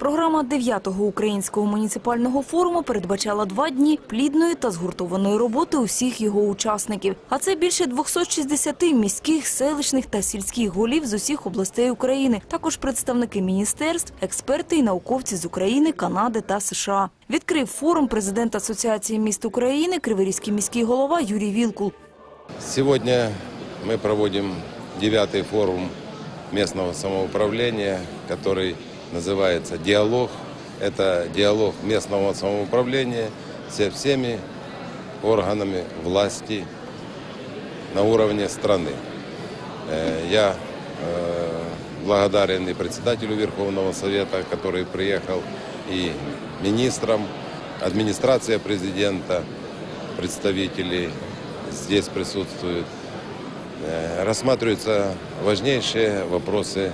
Програма 9-го українського муніципального форуму передбачала два дні плідної та згуртованої роботи усіх його учасників. А це більше 260 міських, селищних та сільських голів з усіх областей України. Також представники міністерств, експерти і науковці з України, Канади та США. Відкрив форум президент Асоціації міст України Криворізький міський голова Юрій Вілкул. Сегодня мы проводим девятый форум местного самоуправления, который называется «Диалог». Это диалог местного самоуправления со всеми органами власти на уровне страны. Э, Я э, благодарен и председателю Верховного Совета, который приехал, и министрам, администрация президента, представители здесь присутствуют. Э, Рассматриваются важнейшие вопросы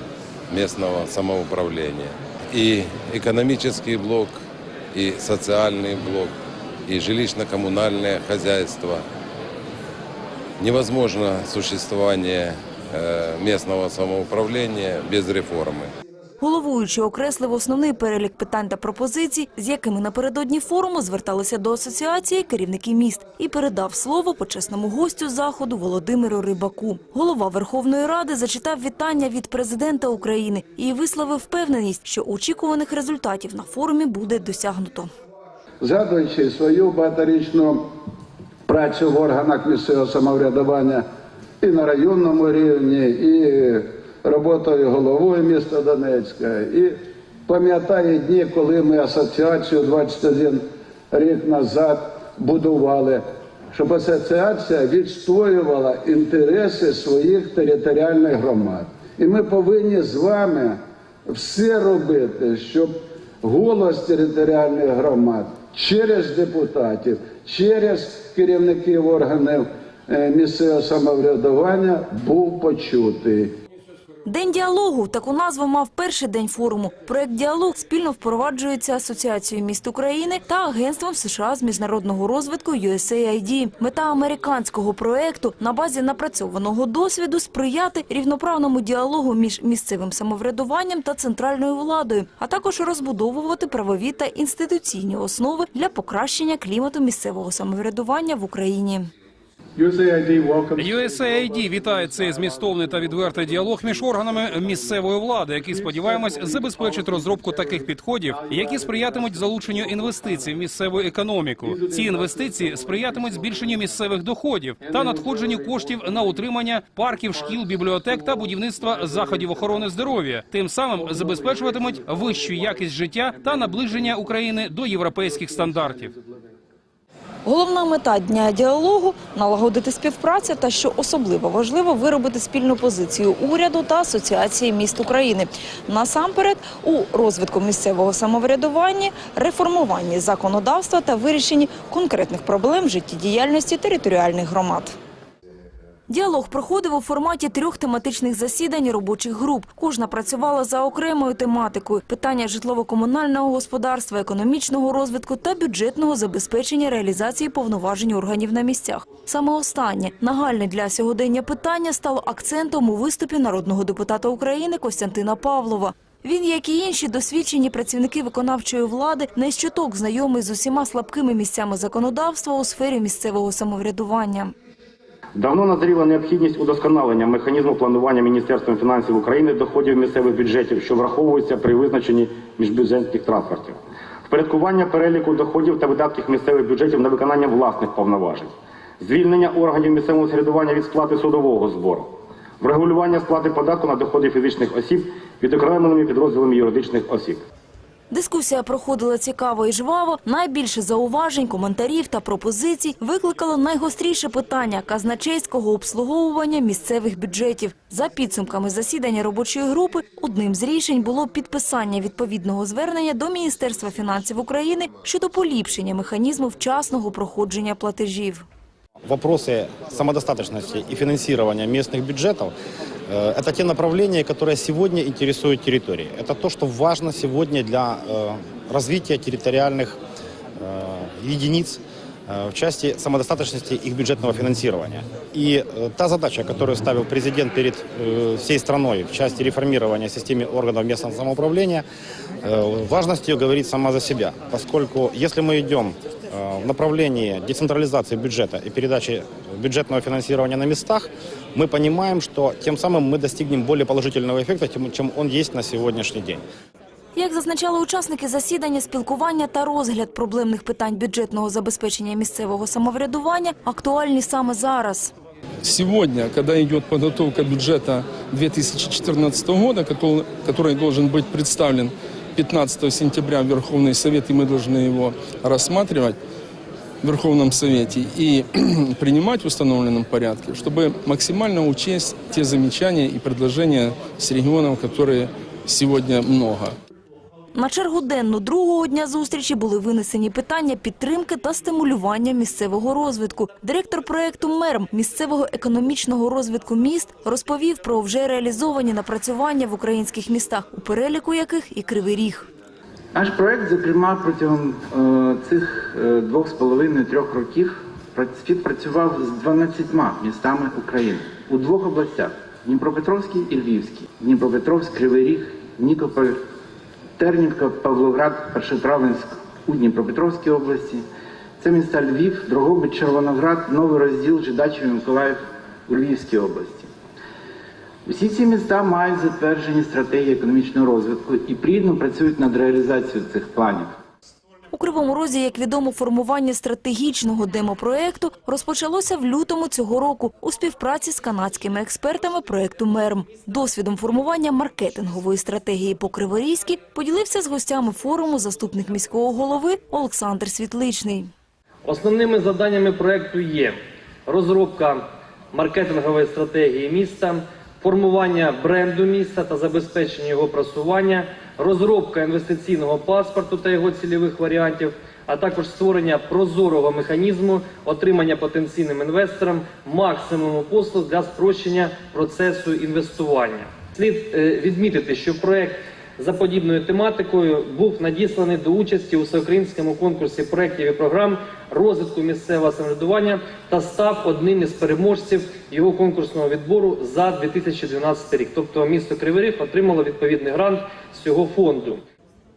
местного самоуправления. И экономический блок, и социальный блок, и жилищно-коммунальное хозяйство. Невозможно существование э, местного самоуправления без реформы. Головуючий окреслив основний перелік питань та пропозицій, з якими напередодні форуму зверталися до асоціації керівники міст, і передав слово почесному гостю заходу Володимиру Рибаку. Голова Верховної Ради зачитав вітання від президента України і висловив впевненість, що очікуваних результатів на форумі буде досягнуто. згадуючи свою багаторічну працю в органах місцевого самоврядування і на районному рівні, і роботою головою міста Донецька, і пам'ятаю дні, коли ми асоціацію 21 рік назад будували, щоб асоціація відстоювала інтереси своїх територіальних громад. І ми повинні з вами все робити, щоб голос територіальних громад через депутатів, через керівників органів е, місцевого самоврядування був почутий. День діалогу таку назву мав перший день форуму. Проект діалог спільно впроваджується Асоціацією міст України та Агентством США з міжнародного розвитку USAID. Мета американського проекту на базі напрацьованого досвіду сприяти рівноправному діалогу між місцевим самоврядуванням та центральною владою, а також розбудовувати правові та інституційні основи для покращення клімату місцевого самоврядування в Україні. USAID вітає цей змістовний та відвертий діалог між органами місцевої влади, який сподіваємось забезпечить розробку таких підходів, які сприятимуть залученню інвестицій в місцеву економіку. Ці інвестиції сприятимуть збільшенню місцевих доходів та надходженню коштів на утримання парків, шкіл, бібліотек та будівництва заходів охорони здоров'я. Тим самим забезпечуватимуть вищу якість життя та наближення України до європейських стандартів. Головна мета дня діалогу налагодити співпрацю та, що особливо важливо, виробити спільну позицію уряду та асоціації міст України. Насамперед у розвитку місцевого самоврядування, реформуванні законодавства та вирішенні конкретних проблем життєдіяльності територіальних громад. Діалог проходив у форматі трьох тематичних засідань робочих груп. Кожна працювала за окремою тематикою: питання житлово-комунального господарства, економічного розвитку та бюджетного забезпечення реалізації повноважень органів на місцях. Саме останнє нагальне для сьогодення питання стало акцентом у виступі народного депутата України Костянтина Павлова. Він, як і інші досвідчені працівники виконавчої влади, не щоток знайомий з усіма слабкими місцями законодавства у сфері місцевого самоврядування. Давно назріла необхідність удосконалення механізму планування Міністерством фінансів України доходів місцевих бюджетів, що враховуються при визначенні міжбюджетних трансфертів, впорядкування переліку доходів та видатків місцевих бюджетів на виконання власних повноважень, звільнення органів місцевого середування від сплати судового збору, врегулювання сплати податку на доходи фізичних осіб відокремленими підрозділами юридичних осіб. Дискусія проходила цікаво і жваво. Найбільше зауважень, коментарів та пропозицій викликало найгостріше питання казначейського обслуговування місцевих бюджетів. За підсумками засідання робочої групи, одним з рішень було підписання відповідного звернення до Міністерства фінансів України щодо поліпшення механізму вчасного проходження платежів. Вопросы самодостаточности и финансирования местных бюджетов э, – это те направления, которые сегодня интересуют территории. Это то, что важно сегодня для э, развития территориальных э, единиц, э, в части самодостаточности их бюджетного финансирования. И э, та задача, которую ставил президент перед э, всей страной в части реформирования системы органов местного самоуправления, э, важность ее говорит сама за себя, поскольку если мы идем э, в направлении децентрализации бюджета и передачи бюджетного финансирования на местах, мы понимаем, что тем самым мы достигнем более положительного эффекта, чем он есть на сегодняшний день. Як зазначали учасники засідання, спілкування та розгляд проблемних питань бюджетного забезпечення місцевого самоврядування актуальні саме зараз. Сегодня, когда идет подготовка бюджета 2014 года, который, который должен быть представлен 15 сентября в Верховный Совет, и мы должны его рассматривать в Верховном Совете и принимать в установленном порядке, чтобы максимально учесть те замечания и предложения с регионов, которые сегодня много. На чергу денну другого дня зустрічі були винесені питання підтримки та стимулювання місцевого розвитку. Директор проекту МЕРМ місцевого економічного розвитку міст розповів про вже реалізовані напрацювання в українських містах, у переліку яких і Кривий Ріг. Наш проект, зокрема, протягом е, цих е, двох з половиною трьох років пра- співпрацював з 12 містами України у двох областях: Дніпропетровській і Львівській. Дніпропетровськ, Кривий Ріг, Нікополь, Тернівка, Павлоград, Першотравенськ у Дніпропетровській області. Це міста Львів, Дрогобич, Червоноград, Новий розділ, Жидачів Миколаїв у Львівській області. Усі ці міста мають затверджені стратегії економічного розвитку і плідно працюють над реалізацією цих планів. У Кривому Розі, як відомо, формування стратегічного демопроекту розпочалося в лютому цього року у співпраці з канадськими експертами проекту МЕРМ. Досвідом формування маркетингової стратегії по Криворізьки поділився з гостями форуму заступник міського голови Олександр Світличний. Основними завданнями проекту є розробка маркетингової стратегії міста, формування бренду міста та забезпечення його просування, розробка інвестиційного паспорту та його цільових варіантів, а також створення прозорого механізму отримання потенційним інвесторам максимуму послуг для спрощення процесу інвестування. Слід е, відмітити, що проект за подібною тематикою був надісланий до участі у всеукраїнському конкурсі проєктів і програм розвитку місцевого самоврядування та став одним із переможців його конкурсного відбору за 2012 рік. Тобто місто Кривий Ріг отримало відповідний грант з цього фонду.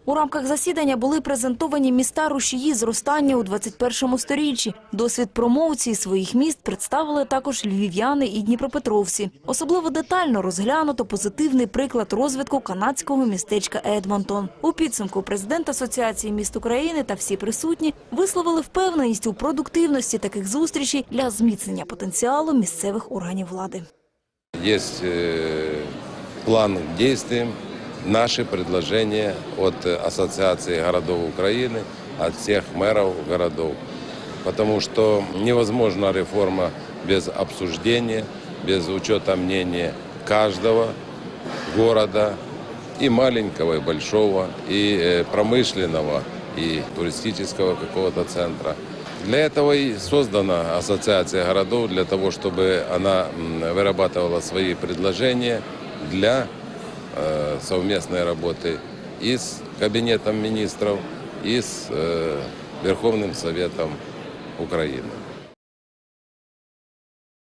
У рамках засідання були презентовані міста рушії зростання у 21 сторіччі. Досвід промоції своїх міст представили також львів'яни і дніпропетровці. Особливо детально розглянуто позитивний приклад розвитку канадського містечка Едмонтон. У підсумку президент Асоціації міст України та всі присутні висловили впевненість у продуктивності таких зустрічей для зміцнення потенціалу місцевих органів влади. Есть э, план действиям, наши предложения от Ассоциации городов Украины, от всех мэров городов. Потому что невозможна реформа без обсуждения, без учета мнения каждого города, и маленького, и большого, и э, промышленного, и туристического какого-то центра. Для этого и создана Ассоциация городов, для того, чтобы она вырабатывала свои предложения для совместной работы и с Кабинетом министров, и с э, Верховным Советом Украины.